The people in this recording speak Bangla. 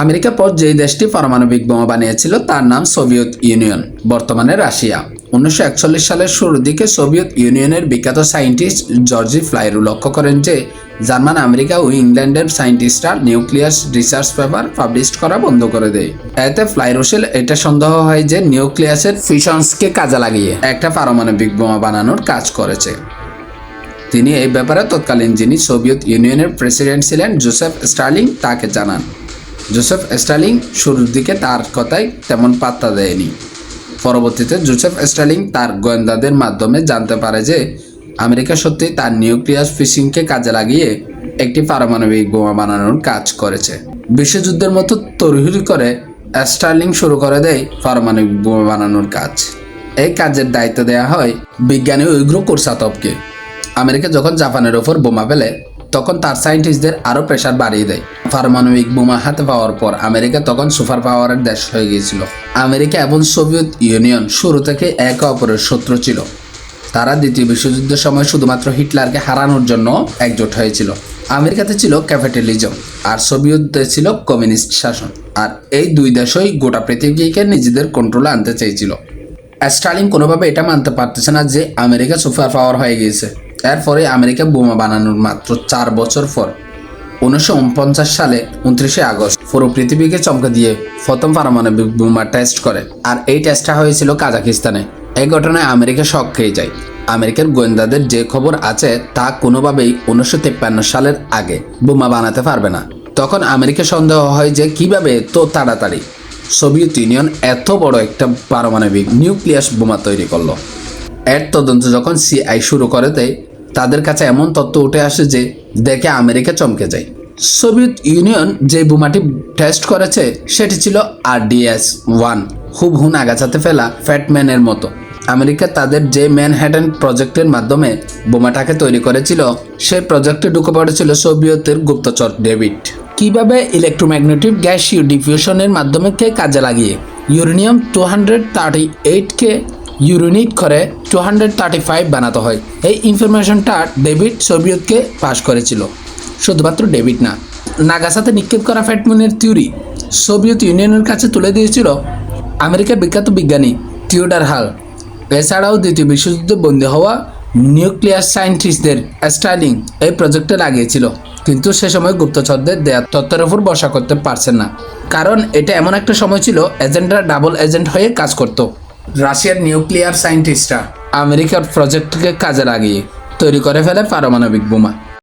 আমেরিকার পর যেই দেশটি পারমাণবিক বোমা বানিয়েছিল, তার নাম সোভিয়েত ইউনিয়ন, বর্তমানে রাশিয়া। উনিশশো একচল্লিশ সালের শুরুর দিকে সোভিয়েত ইউনিয়নের বিখ্যাত সায়েন্টিস্ট জর্জি ফ্লাইরু লক্ষ্য করেন যে, জার্মান, আমেরিকা ও ইংল্যান্ডের সায়েন্টিস্টরা নিউক্লিয়াস রিসার্চ পেপার পাবলিশ করা বন্ধ করে দেয়। এতে ফ্লাইরুসেল এটা সন্দেহ হয় যে নিউক্লিয়াসের ফিশনসকে কাজে লাগিয়ে একটা পারমাণবিক বোমা বানানোর কাজ করেছে। তিনি এই ব্যাপারে তৎকালীন যিনি সোভিয়েত ইউনিয়নের প্রেসিডেন্ট ছিলেন, জোসেফ স্টার্লিং, তাকে জানান। জোসেফ স্টার্লিং শুরুর দিকে তার কথায় তেমন পাত্তা দেয়নি। পরবর্তীতে জোসেফ স্টার্লিং তার গোয়েন্দাদের মাধ্যমে জানতে পারে যে আমেরিকা সত্যি তার নিউক্লিয়াস ফিশিংকে কাজে লাগিয়ে একটি পারমাণবিক বোমা বানানোর কাজ করেছে। বিশ্বযুদ্ধের মতো তরুহুরি করে স্টার্লিং শুরু করে দেয় পারমাণবিক বোমা বানানোর কাজ। এই কাজের দায়িত্ব দেওয়া হয় বিজ্ঞানী উইগ্রো কোরসাতবকে আমেরিকা যখন জাপানের ওপর বোমা ফেলে তখন তার সায়েন্টিস্টদের আরও প্রেশার বাড়িয়ে দেয়। পারমাণবিক বোমা হাতে পাওয়ার পর আমেরিকা তখন সুপার পাওয়ারের দেশ হয়ে গিয়েছিল। আমেরিকা এবং সোভিয়েত ইউনিয়ন শুরু থেকে একে অপরের শত্রু ছিল। তারা দ্বিতীয় বিশ্বযুদ্ধের সময় শুধুমাত্র হিটলারকে হারানোর জন্য একজোট হয়েছিল। আমেরিকাতে ছিল ক্যাপিটালিজম আর সোভিয়েততে ছিল কমিউনিস্ট শাসন। আর এই দুই দেশই গোটা পৃথিবীকে নিজেদের কন্ট্রোলে আনতে চেয়েছিল। স্টালিন কোনোভাবে এটা মানতে পারতেছে না যে আমেরিকা সুপার পাওয়ার হয়ে গিয়েছে। এরপরে আমেরিকা বোমা বানানোর মাত্র চার বছর পর, উনিশশো উনপঞ্চাশ সালে উনত্রিশে আগস্ট, পুরো পৃথিবীকে চমকে দিয়ে প্রথম পারমাণবিক বোমা টেস্ট করে। আর এই টেস্টটা হয়েছিল কাজাকিস্তানে এই ঘটনায় আমেরিকা শক খেয়ে যায়। আমেরিকার গোয়েন্দাদের যে খবর আছে তা কোনোভাবেই উনিশশো সালের আগে বোমা বানাতে পারবে না। তখন আমেরিকা সন্দেহ হয় যে কীভাবে তো তাড়াতাড়ি সোভিয়েত ইউনিয়ন এত বড় একটা পারমাণবিক নিউক্লিয়াস বোমা তৈরি করল। এর তদন্ত যখন সিআই শুরু করে দেয় তাদের কাছে এমন তথ্য উঠে আসে যে দেখে আমেরিকা চমকে যায়। সোভিয়েত ইউনিয়ন যে বোমাটি টেস্ট করেছে, সেটি ছিল আরডিএস ওয়ান হুবহু নাগাছাতে ফেলা ফ্যাটম্যানের মতো। আমেরিকা তাদের যে ম্যানহ্যাটন প্রজেক্টের মাধ্যমে বোমাটাকে তৈরি করেছিল সেই প্রজেক্টে ঢুকে পড়েছিল সোভিয়েতের গুপ্তচর ডেভিড। কীভাবে ইলেকট্রোম্যাগনেটিক গ্যাসীয় ডিফিউশনের মাধ্যমে কে কাজে লাগিয়ে? ইউরেনিয়াম টু হান্ড্রেড থার্টি এইটকে ইউরেনিক করে টু হান্ড্রেড থার্টি ফাইভ বানাতে হয়। এই ইনফরমেশনটা ডেভিড সোভিয়েতকে পাস করেছিল। শুধুমাত্র ডেভিড না, নাগাসাতে নিক্ষেপ করা ফ্যাটমুনের থিওরি সোভিয়েত ইউনিয়নের কাছে তুলে দিয়েছিল আমেরিকার বিখ্যাত বিজ্ঞানী থিওডার হাল। এছাড়াও দ্বিতীয় বিশ্বযুদ্ধে বন্দী হওয়া নিউক্লিয়ার সায়েন্টিস্টদের স্টাইলিং এই প্রজেক্টে লাগিয়েছিল। কিন্তু সে সময় গুপ্তচরদের দেয়া তত্ত্বের ওপর বসা করতে পারছেন না। কারণ এটা এমন একটা সময় ছিল, এজেন্টরা ডাবল এজেন্ট হয়ে কাজ করত। রাশিয়ার নিউক্লিয়ার সায়েন্টিস্টরা আমেরিকার প্রজেক্টকে কাজে লাগিয়ে তৈরি করে ফেলে পারমাণবিক বোমা।